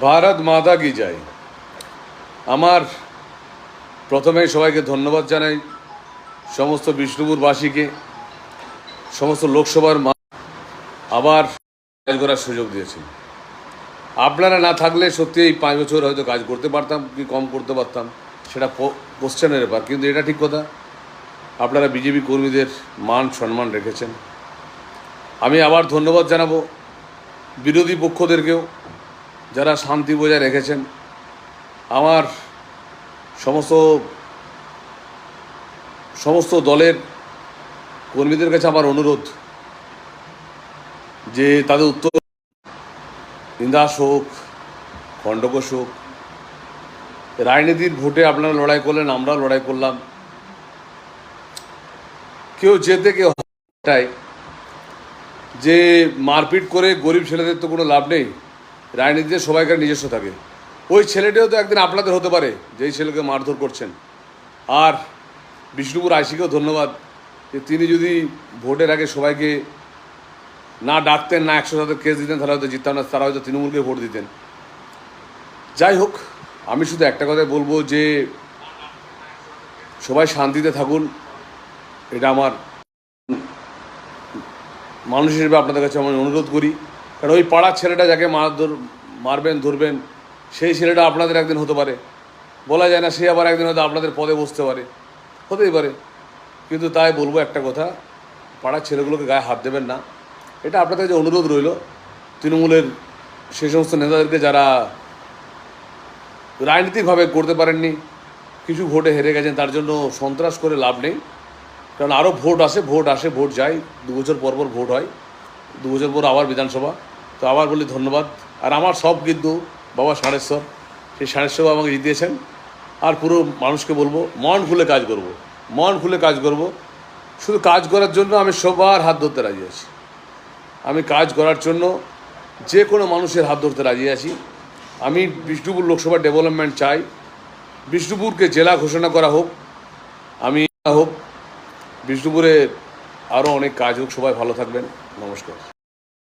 ভারত মাতা কি যায় আমার প্রথমে সবাইকে ধন্যবাদ জানাই সমস্ত বিষ্ণুপুরবাসীকে, সমস্ত লোকসভার মা- আবার কাজ করার সুযোগ দিয়েছেন আপনারা না থাকলে সত্যি এই পাঁচ বছর হয়তো কাজ করতে পারতাম, কি কম করতে পারতাম, সেটা কোশ্চেনের ব্যাপার, কিন্তু এটা ঠিক কথা। আপনারা বিজেপি কর্মীদের মান সম্মান রেখেছেন। আমি আবার ধন্যবাদ জানাব বিরোধী পক্ষদেরকেও। যারা শান্তি বজায় রেখেছেন, আমার সমস্ত সমস্ত দলের কর্মীদের কাছে আমার অনুরোধ যে তাদের উত্তর ইন্দাস হোক, খণ্ডকোষ হোক, রাজনীতির ভোটে আপনারা লড়াই করলেন, আমরাও লড়াই করলাম কেউ যেতে কেউ। যে মারপিট করে গরিব ছেলেদের তো কোনো লাভ নেই রাজনীতিতে সবাইকার নিজস্ব থাকে। ওই ছেলেটিও তো একদিন আপনাদের হতে পারে, যেই ছেলেকে মারধর করছেন। আর বিষ্ণুপুর আইসিকেও ধন্যবাদ যে তিনি যদি ভোটের আগে সবাইকে না ডাকতেন, না একশো সাথে কেস দিতেন, তাহলে হয়তো জিততাম না, তারা হয়তো তৃণমূলকে ভোট দিতেন। যাই হোক, আমি শুধু একটা কথাই বলব যে সবাই শান্তিতে থাকুন। এটা আমার মানুষ হিসেবে আপনাদের কাছে আমি অনুরোধ করি। কারণ ওই পাড়ার ছেলেটা যাকে মারধর মারবেন, ধরবেন, সেই ছেলেটা আপনাদের একদিন হতে পারে। বলা যায় না সে আবার একদিন হয়তো আপনাদের পদে বসতে পারে। হতেই পারে। কিন্তু তাই বলব একটা কথা, পাড়ার ছেলেগুলোকে গায়ে হাত দেবেন না। এটা আপনাদের কাছে অনুরোধ রইল। তৃণমূলের সেই সমস্ত নেতাদেরকে যারা রাজনীতিকভাবে করতে পারেননি, কিছু ভোটে হেরে গেছেন, তার জন্য সন্ত্রাস করে লাভ নেই। কারণ আরও ভোট আসে ভোট আসে, ভোট যায়। দু বছর পর পর ভোট হয়। দু বছর পর আবার বিধানসভা। তো আবার বলি ধন্যবাদ। আর আমার সব কিন্তু বাবা সাড়েশ্বর সেই সাড়েশ্বর আমাকে জিতিয়েছেন। আর পুরো মানুষকে বলব, মন খুলে কাজ করব। মন খুলে কাজ করব। শুধু কাজ করার জন্য আমি সবার হাত ধরতে রাজি আছি। আমি কাজ করার জন্য যে কোনো মানুষের হাত ধরতে রাজি আছি। আমি বিষ্ণুপুর লোকসভা ডেভেলপমেন্ট চাই। বিষ্ণুপুরকে জেলা ঘোষণা করা হোক, আমি হোক, বিষ্ণুপুরে আরও অনেক কাজ হোক, সবাই ভালো থাকবেন। নমস্কার।